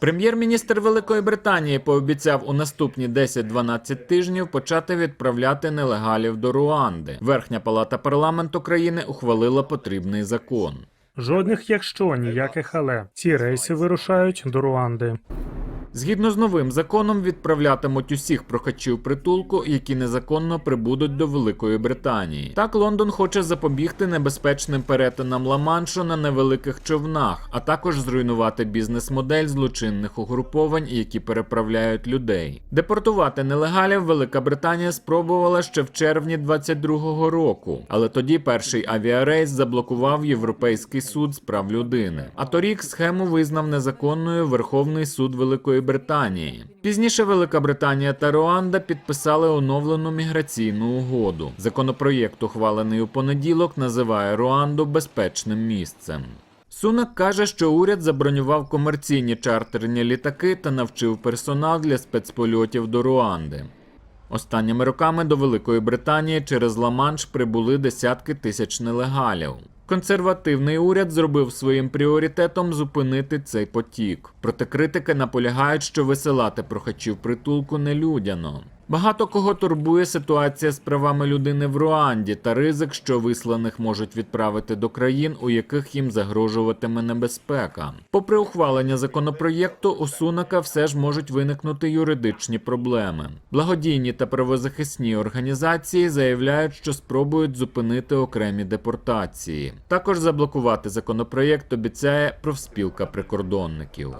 Прем'єр-міністр Великої Британії пообіцяв у наступні 10-12 тижнів почати відправляти нелегалів до Руанди. Верхня палата парламенту країни ухвалила потрібний закон. Жодних якщо, ніяких але. Ці рейси вирушають до Руанди. Згідно з новим законом, відправлятимуть усіх прохачів притулку, які незаконно прибудуть до Великої Британії. Так Лондон хоче запобігти небезпечним перетинам Ла-Маншу на невеликих човнах, а також зруйнувати бізнес-модель злочинних угруповань, які переправляють людей. Депортувати нелегалів Велика Британія спробувала ще в червні 22-го року, але тоді перший авіарейс заблокував Європейський суд з прав людини. А торік схему визнав незаконною Верховний суд Великої Британії. Пізніше Велика Британія та Руанда підписали оновлену міграційну угоду. Законопроєкт, ухвалений у понеділок, називає Руанду безпечним місцем. Сунак каже, що уряд забронював комерційні чартерні літаки та навчив персонал для спецпольотів до Руанди. Останніми роками до Великої Британії через Ла-Манш прибули десятки тисяч нелегалів. Консервативний уряд зробив своїм пріоритетом зупинити цей потік. Проте критики наполягають, що висилати прохачів притулку нелюдяно. Багато кого турбує ситуація з правами людини в Руанді та ризик, що висланих можуть відправити до країн, у яких їм загрожуватиме небезпека. Попри ухвалення законопроєкту, у Сунака все ж можуть виникнути юридичні проблеми. Благодійні та правозахисні організації заявляють, що спробують зупинити окремі депортації. Також заблокувати законопроєкт обіцяє профспілка прикордонників.